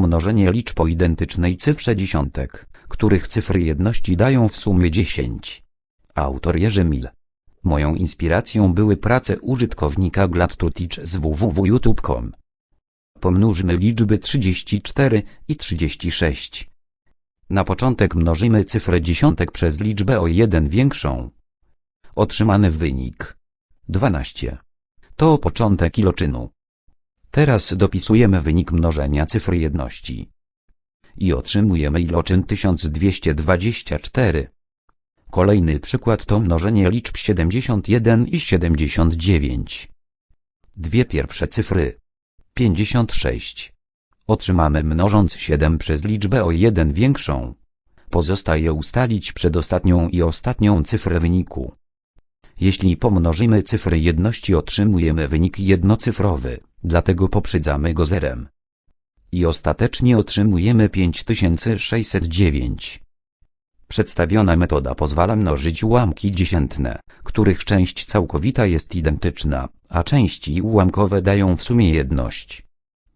Mnożenie liczb o identycznej cyfrze dziesiątek, których cyfry jedności dają w sumie 10. Autor Jerzy Mil. Moją inspiracją były prace użytkownika GladToTeach z www.youtube.com. Pomnóżmy liczby 34 i 36. Na początek mnożymy cyfrę dziesiątek przez liczbę o jeden większą. Otrzymany wynik 12. To początek iloczynu. Teraz dopisujemy wynik mnożenia cyfr jedności. I otrzymujemy iloczyn 1224. Kolejny przykład to mnożenie liczb 71 i 79. Dwie pierwsze cyfry. 56. Otrzymamy mnożąc 7 przez liczbę o 1 większą. Pozostaje ustalić przedostatnią i ostatnią cyfrę wyniku. Jeśli pomnożymy cyfry jedności otrzymujemy wynik jednocyfrowy, dlatego poprzedzamy go zerem. I ostatecznie otrzymujemy 5609. Przedstawiona metoda pozwala mnożyć ułamki dziesiętne, których część całkowita jest identyczna, a części ułamkowe dają w sumie jedność.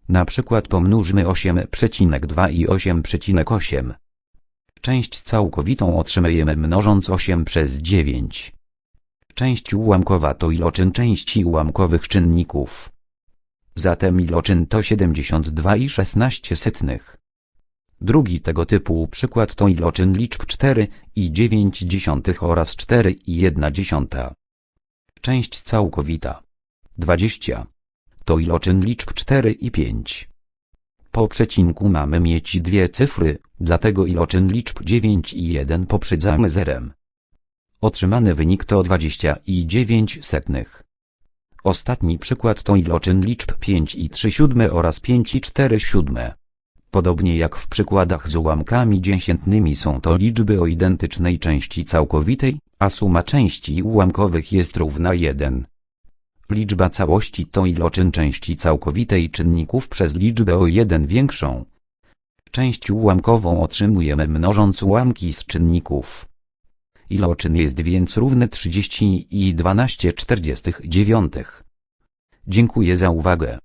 Na przykład pomnóżmy 8,2 i 8,8. Część całkowitą otrzymujemy mnożąc 8 przez 9. Część ułamkowa to iloczyn części ułamkowych czynników. Zatem iloczyn to 72 i 16 setnych. Drugi tego typu przykład to iloczyn liczb 4 i 9 dziesiątych oraz 4 i 1 dziesiąta. Część całkowita 20 to iloczyn liczb 4 i 5. Po przecinku mamy mieć dwie cyfry, dlatego iloczyn liczb 9 i 1 poprzedzamy zerem. Otrzymany wynik to 20 i 9 setnych. Ostatni przykład to iloczyn liczb 5 i 3 siódme oraz 5 i 4 siódme. Podobnie jak w przykładach z ułamkami dziesiętnymi są to liczby o identycznej części całkowitej, a suma części ułamkowych jest równa 1. Liczba całości to iloczyn części całkowitej czynników przez liczbę o 1 większą. Część ułamkową otrzymujemy mnożąc ułamki z czynników. Iloczyn jest więc równy 30 i 12 49. Dziękuję za uwagę.